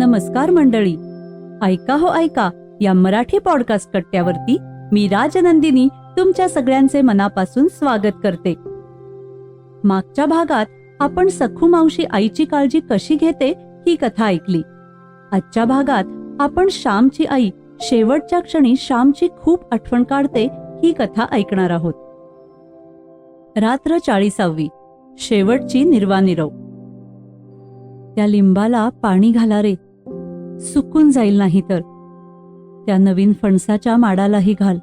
नमस्कार मंडळी. ऐका हो ऐका या मराठी पॉडकास्ट कट्ट्यावरती मी राजनंदिनी तुमच्या सगळ्यांचे मनापासून स्वागत करते. मागच्या भागात आपण सखू मावशी आईची काळजी कशी घेते ही कथा ऐकली. आजच्या भागात आपण श्यामची आई शेवटच्या क्षणी श्यामची खूप आठवण काढते ही कथा ऐकणार आहोत. रात्र चाळीसावी शेवटची निर्वानिरव त्या लिंबाला पाणी घाला रे. सुकून जाईल नाही तर. त्या नवीन फणसाच्या माडालाही घाल.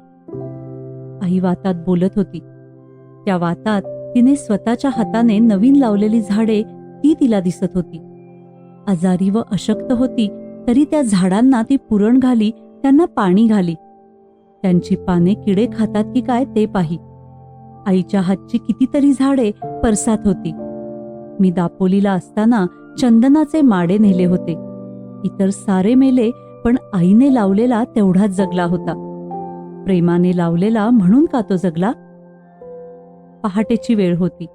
आई वातात बोलत होती. त्या वातात तिने स्वतःच्या हाताने नवीन लावलेली झाडे ती तिला दिसत होती. आजारी व अशक्त होती तरी त्या झाडांना ती पुरण घाली त्यांना पाणी घाली. त्यांची पाने किडे खातात की काय ते पाही. आईच्या हातची कितीतरी झाडे परसात होती. मी दापोलीला असताना चंदनाचे माडे नेले होते. इतर सारे मेले पण आईने लावलेला तेवढाच जगला होता. प्रेमाने लावलेला म्हणून का तो जगला? पहाटेची वेळ होती.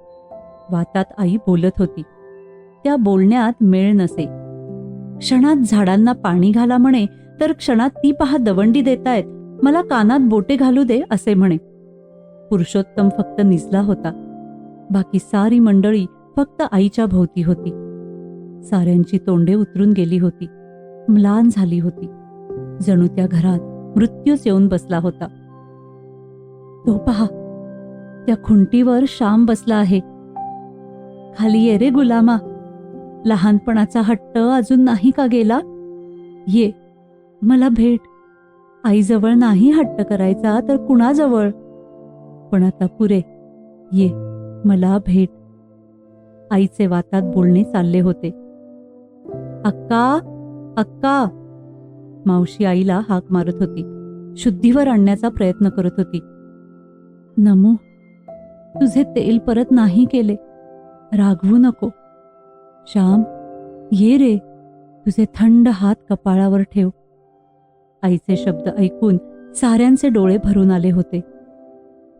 वातात आई बोलत होती. त्या बोलण्यात मेळ नसे. क्षणात झाडांना पाणी घाला म्हणे तर क्षणात ती पहा दवंडी देतायत. मला कानात बोटे घालू दे असे म्हणे. पुरुषोत्तम फक्त निजला होता. बाकी सारी मंडळी फक्त आईच्या भोवती होती. साऱ्यांची तोंडे उतरून गेली होती. म्लान झाली होती. जणू त्या घरात मृत्यूच येऊन बसला होता. तो पहा त्या खुंटीवर श्याम बसला आहे. खाली ये रे गुलामा. लहानपणाचा हट्ट अजून नाही का गेला? ये मला भेट. आईजवळ नाही हट्ट करायचा तर कुणाजवळ? पण आता पुरे ये मला भेट. आईचे वातात बोलणे चालले होते. अक्का अक्का. मावशी आईला हाक मारत होती. शुद्धीवर आणण्याचा प्रयत्न करत होती. नमू तुझे तेल परत नाही केले. रागवू नको. श्याम ये रे. तुझे थंड हात कपाळावर ठेव. आईचे शब्द ऐकून साऱ्यांचे डोळे भरून आले होते.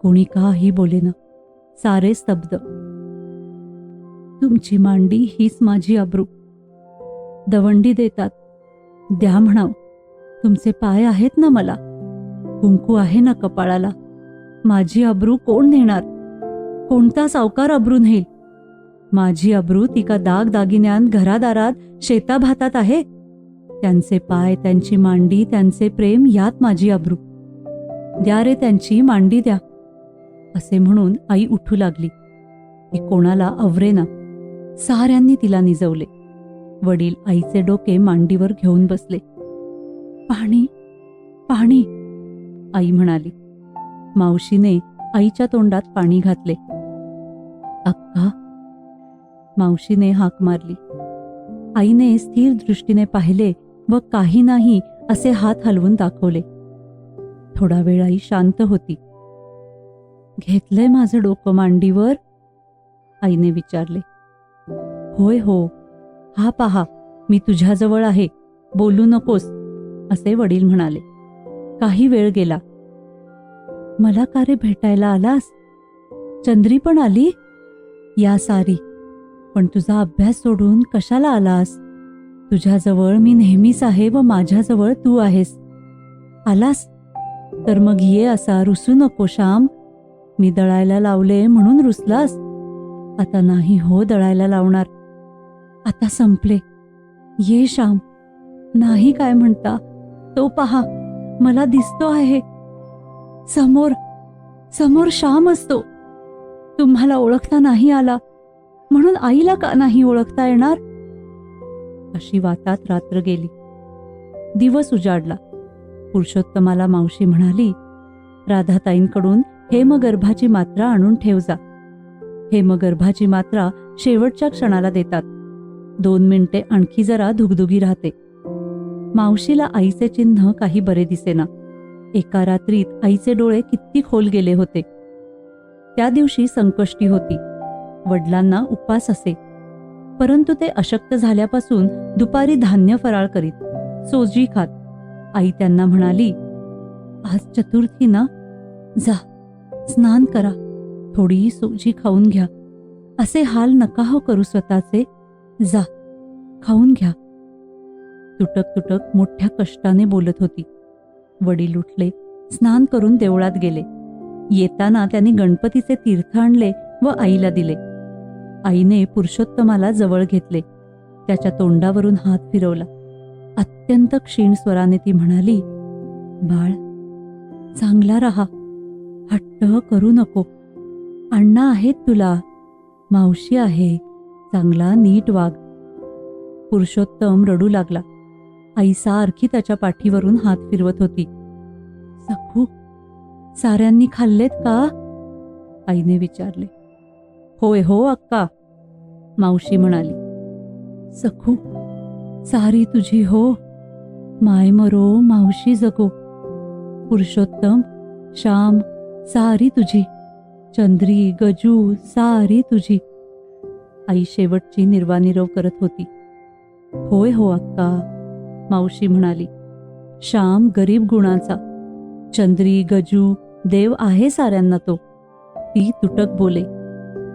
कोणी काही बोलेना. सारे स्तब्ध. तुमची मांडी हीच माझी अब्रू. दवंडी देतात. द्या म्हणाव तुमचे पाय आहेत ना मला? कुंकू आहे ना कपाळाला? माझी अब्रू कोण नेणार? कोणता सावकार अब्रू नेईल? माझी अब्रू तिका दाग दागिन्यान घरादारात शेताभातात आहे. त्यांचे पाय त्यांची मांडी त्यांचे प्रेम यात माझी अब्रू. द्या रे त्यांची मांडी द्या. असे म्हणून आई उठू लागली. ती कोणाला अवरेना साऱ्यांनी तिला निजवले. वडील आईचे डोके मांडीवर घेऊन बसले. पाणी पाणी आई म्हणाली. मावशीने आईच्या तोंडात पाणी घातले. अक्का मावशीने हाक मारली. आईने स्थिर दृष्टीने पाहिले व काही नाही असे हात हलवून दाखवले. थोडा वेळ आई शांत होती. घेतलंय माझं डोकं मांडीवर? आईने विचारले. होय हो. हा पहा मी तुझ्याजवळ आहे बोलू नकोस असे वडील म्हणाले. काही वेळ गेला. मला का रे भेटायला आलास? चंद्री पण आली? या सारी पण तुझा अभ्यास सोडून कशाला आलास? तुझ्याजवळ मी नेहमीच आहे व माझ्याजवळ तू आहेस. आलास? तर मग ये असा रुसू नको श्याम. मी दळायला लावले म्हणून रुसलास? आता नाही हो दळायला लावणार. आता संपले. ये श्याम. नाही काय म्हणता? तो पहा. मला दिसतो आहे. समोर समोर श्याम असतो. तुम्हाला ओळखता नाही आला. म्हणून आईला का नाही ओळखता येणार? अशी वातात रात्र गेली. दिवस उजाडला. पुरुषोत्तमाला मावशी म्हणाली राधाताईंकडून हेमगर्भाची मात्रा आणून ठेव जा. हेमगर्भाची मात्रा शेवटच्या क्षणाला देतात. दोन मिनिटे आणखी जरा धुगधुगी राहते. मावशीला आईचे चिन्ह काही बरे दिसेना. एका रात्रीत आईचे डोळे किती खोल गेले होते. त्या दिवशी संकष्टी होती. वडिलांना उपास असे. परंतु ते अशक्त झाल्यापासून दुपारी धान्य फराळ करीत सोजी खात. आई त्यांना म्हणाली आज चतुर्थी ना? जा स्नान करा. थोडी सोजी खाऊन घ्या. असे हाल नका हो करू स्वतःचे. जा खाऊन घ्या. तुटक तुटक मोठ्या कष्टाने बोलत होती. वडील उठले स्नान करून देवळात गेले. येताना त्यांनी गणपतीचे तीर्थ आणले व आईला दिले. आईने पुरुषोत्तमाला जवळ घेतले. त्याच्या तोंडावरून हात फिरवला. अत्यंत क्षीण स्वराने ती म्हणाली बाळ चांगला राहा. हट्ट करू नको. अण्णा आहेत तुला. मावशी आहे. चांगला नीट वाग पुरुषोत्तम रडू लागला. आई सारखी त्याच्या पाठीवरून हात फिरवत होती. सखू साऱ्यांनी खाल्लेत का? आईने विचारले. होय हो अक्का मावशी म्हणाली. सखू सारी तुझी हो. माय मरो मावशी जगो. पुरुषोत्तम श्याम सारी तुझी. चंद्री गजू सारी तुझी. आई शेवटची निर्वानिरव करत होती. होय हो अक्का मावशी म्हणाली. श्याम गरीब गुणाचा. चंद्री गजू देव आहे साऱ्यांना तो. ती तुटक बोले.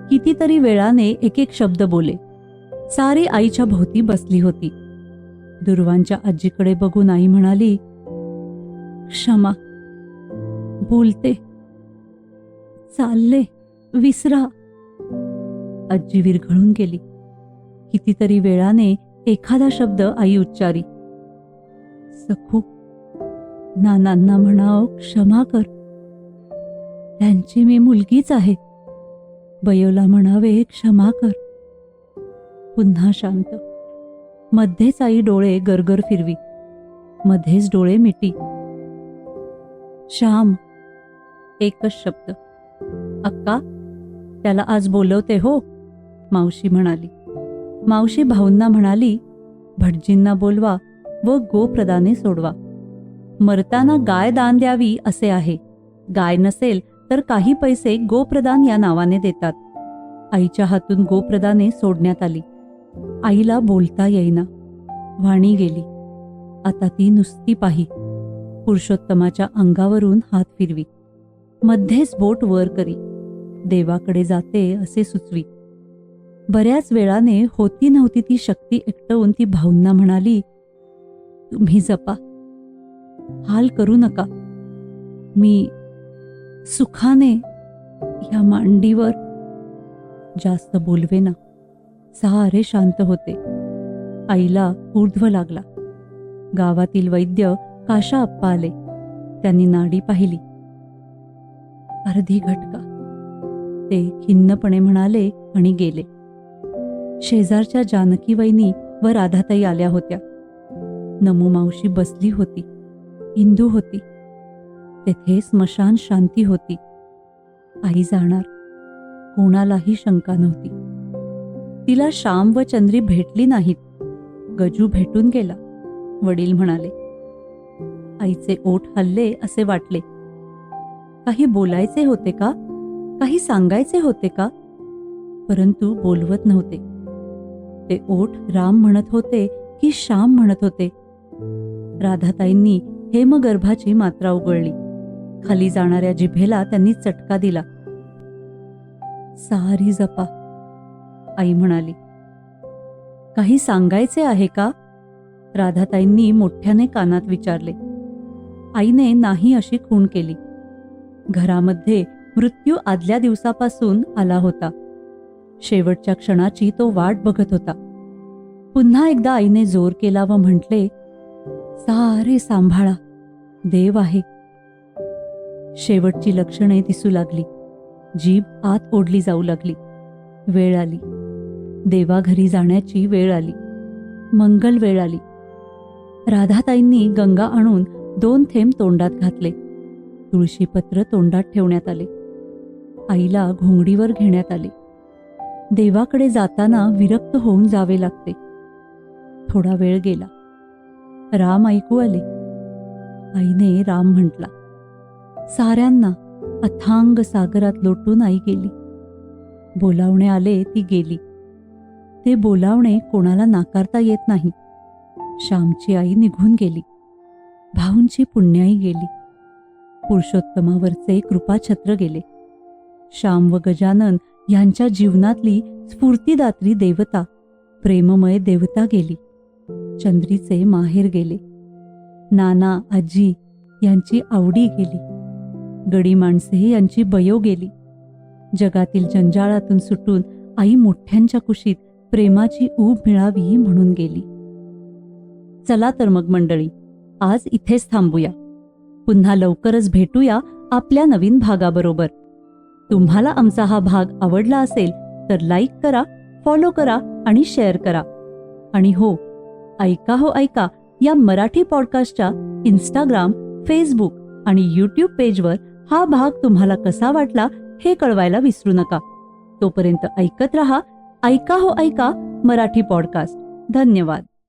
कितीतरी वेळाने एक एक शब्द बोले. सारी आईच्या भोवती बसली होती. दुर्वांच्या आजीकडे बघून आई म्हणाली क्षमा बोलते. चालले विसरा. आजी विरघळून गेली. कितीतरी वेळाने एखादा शब्द आई उच्चारी सखू नानांना म्हणाव क्षमा कर. त्यांची मी मुलगीच आहे. बयोला म्हणावे क्षमा कर. पुन्हा शांत. मध्येच आई डोळे गरगर फिरवी. मध्येच डोळे मिटी. श्याम एकच शब्द. अक्का त्याला आज बोलवते हो. मावशी म्हणाली. मावशी भाऊंना म्हणाली भटजींना बोलवा व गोप्रदाने सोडवा. मरताना गाय दान द्यावी असे आहे. गाय नसेल तर काही पैसे गोप्रदान या नावाने देतात. आईच्या हातून गोप्रदाने सोडण्यात आली. आईला बोलता येईना. वाणी गेली. आता ती नुसती पाही. पुरुषोत्तमाच्या अंगावरून हात फिरवी. मध्येच बोट वर करी. देवाकडे जाते असे सुचवी. बऱ्याच वेळाने होती नव्हती ती शक्ती एकटवून ती भाऊंना म्हणाली तुम्ही जपा. हाल करू नका. मी सुखाने ह्या मांडीवर जास्त बोलवे ना सारे शांत होते. आईला ऊर्ध्व लागला. गावातील वैद्य काशा आप्पा आले. त्यांनी नाडी पाहिली. अर्धी घटका. ते खिन्नपणे म्हणाले आणि गेले. शेजारच्या जानकी वहिनी व राधाताई आल्या होत्या. नमो मावशी बसली होती. इंदू होती. तेथे स्मशान शांती होती. आई जाणार. कोणालाही शंका नव्हती. तिला श्याम व चंद्री भेटली नाहीत. गजू भेटून गेला. वडील म्हणाले आईचे ओठ हल्ले असे वाटले. काही बोलायचे होते का? काही सांगायचे होते का? परंतु बोलवत नव्हते. ते ओठ राम म्हणत होते की श्याम म्हणत होते. राधाताईंनी हेमगर्भाची मात्रा उघडली खाली जाणाऱ्या जिभेला त्यांनी चटका दिला. सारी जपा आई म्हणाली. काही सांगायचे आहे का? राधाताईंनी मोठ्याने कानात विचारले. आईने नाही अशी खूण केली. घरामध्ये मृत्यू आदल्या दिवसापासून आला होता. शेवटच्या क्षणाची तो वाट बघत होता. पुन्हा एकदा आईने जोर केला व म्हटले सारे सांभाळा देव आहे. शेवटची लक्षणे दिसू लागली. जीभ आत ओढली जाऊ लागली. वेळ आली. देवाघरी जाण्याची वेळ आली. मंगल वेळ आली. राधाताईंनी गंगा आणून दोन थेंब तोंडात घातले. तुळशीपत्र तोंडात ठेवण्यात आले. आईला घोंगडीवर घेण्यात आले. देवाकडे जाताना विरक्त होऊन जावे लागते. थोडा वेळ गेला. राम ऐकू आले. आईने राम म्हटला साऱ्यांना अथांग सागरात लोटून आई गेली. बोलावणे आले ती गेली. ते बोलावणे कोणाला नाकारता येत नाही. श्यामची आई निघून गेली. भाऊंची पुण्याई गेली. पुरुषोत्तमावरचे कृपाछत्र गेले. श्याम व गजानन यांच्या जीवनातली स्फूर्तिदात्री देवता प्रेममय देवता गेली. चंद्रीचे माहेर गेले. नाना आजी यांची आवडी गेली. गडी माणसे यांची बयो गेली. जगातील जंजाळातून सुटून आई मोठ्यांच्या कुशीत प्रेमाची ऊब मिळावी म्हणून गेली. चला तर मग मंडळी आज इथेच थांबूया. पुन्हा लवकरच भेटूया आपल्या नवीन भागाबरोबर. तुम्हाला आमचा हा भाग आवडला असेल तर लाईक करा फॉलो करा आणि शेअर करा. आणि हो ऐका हो ऐका या मराठी पॉडकास्टच्या इंस्टाग्राम फेसबुक आणि यूट्यूब पेजवर हा भाग तुम्हाला कसा वाटला हे कळवायला विसरू नका. तोपर्यंत ऐकत रहा ऐका हो ऐका मराठी पॉडकास्ट. धन्यवाद.